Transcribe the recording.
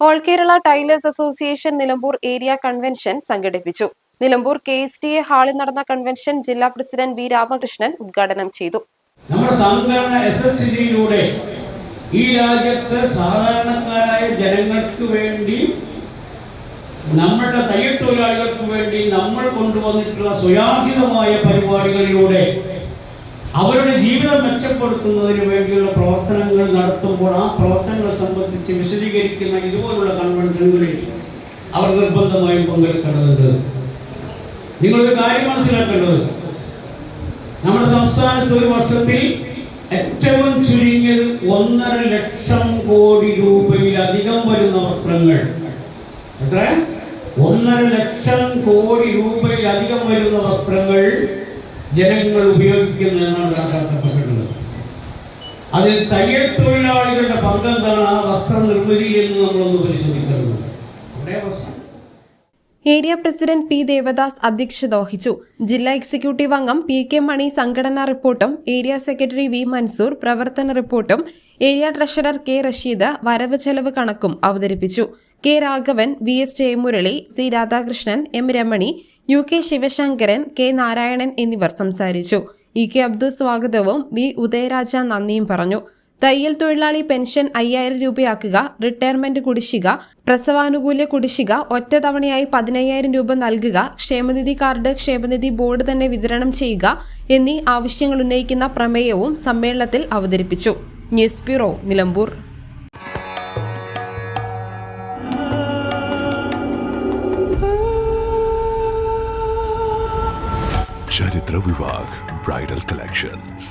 all Kerala tailors association Nilambur area convention സംഘടിപ്പിച്ചു. Nilambur K S T A ഹാളിൽ നടന്ന convention ജില്ലാ president V Ramakrishnan ഉദ്ഘാടനം ചെയ്തു. നമ്മുടെ സംഘടന ഈ രാജ്യത്ത് സാധാരണക്കാരായ ജനങ്ങൾക്ക് വേണ്ടി നമ്മളുടെ തയ്യൽ തൊഴിലാളികൾക്ക് വേണ്ടി നമ്മൾ കൊണ്ടുവന്നിട്ടുള്ള സ്വയാധീനമായ പരിപാടികളിലൂടെ അവരുടെ ജീവിതം മെച്ചപ്പെടുത്തുന്നതിന് വേണ്ടിയുള്ള പ്രവർത്തനങ്ങൾ നടത്തുമ്പോൾ ആ പ്രവർത്തനങ്ങളെ സംബന്ധിച്ച് വിശദീകരിക്കുന്ന ഇതുപോലുള്ള കൺവെൻഷനുകളിൽ അവർ നിർബന്ധമായും പങ്കെടുക്കേണ്ടതുണ്ട്. നിങ്ങളൊരു കാര്യം മനസ്സിലാക്കേണ്ടത്. നമ്മുടെ സംസ്ഥാനത്ത് ഒരു വർഷത്തിൽ ഏറ്റവും ചുരുങ്ങിയത് ഒന്നര ലക്ഷം കോടി രൂപയിലധികം വരുന്ന വസ്ത്രങ്ങൾ. എത്ര ഒന്നര ലക്ഷം കോടി രൂപയിലധികം വരുന്ന വസ്ത്രങ്ങൾ ജനങ്ങൾ ഉപയോഗിക്കുന്ന എന്നാണ് കണക്കാക്കപ്പെട്ടിട്ടുള്ളത് അതിൽ തയ്യൽ തൊഴിലാളികളുടെ പങ്കെന്താണ് ആ വസ്ത്ര നിർമ്മിതിയിൽ എന്ന് നമ്മളൊന്ന് പരിശോധിക്കും ഏരിയ പ്രസിഡന്റ് പി ദേവദാസ് അധ്യക്ഷത വഹിച്ചു ജില്ലാ എക്സിക്യൂട്ടീവ് അംഗം പി കെ മണി സംഘടനാ റിപ്പോർട്ടും ഏരിയ സെക്രട്ടറി വി മൻസൂർ പ്രവർത്തന റിപ്പോർട്ടും ഏരിയ ട്രഷറർ കെ റഷീദ് വരവ് ചെലവ് കണക്കും അവതരിപ്പിച്ചു. K Raghavan V S Jayamurali C Radhakrishnan M Ramani U K Sivasankaran K Narayanan എന്നിവർ സംസാരിച്ചു. ഇ കെ അബ്ദു സ്വാഗതവും വി ഉദയരാജ നന്ദിയും പറഞ്ഞു. തയ്യൽ തൊഴിലാളി പെൻഷൻ അയ്യായിരം രൂപയാക്കുക റിട്ടയർമെന്റ് കുടിശ്ശിക പ്രസവാനുകൂല്യ കുടിശ്ശിക ഒറ്റ തവണയായി പതിനയ്യായിരം രൂപ നൽകുക ക്ഷേമനിധി കാർഡ് ക്ഷേമനിധി ബോർഡ് തന്നെ വിതരണം ചെയ്യുക എന്നീ ആവശ്യങ്ങൾ ഉന്നയിക്കുന്ന പ്രമേയവും സമ്മേളനത്തിൽ അവതരിപ്പിച്ചു. News bureau Nilambur. Charithra Vibhag bridal collections.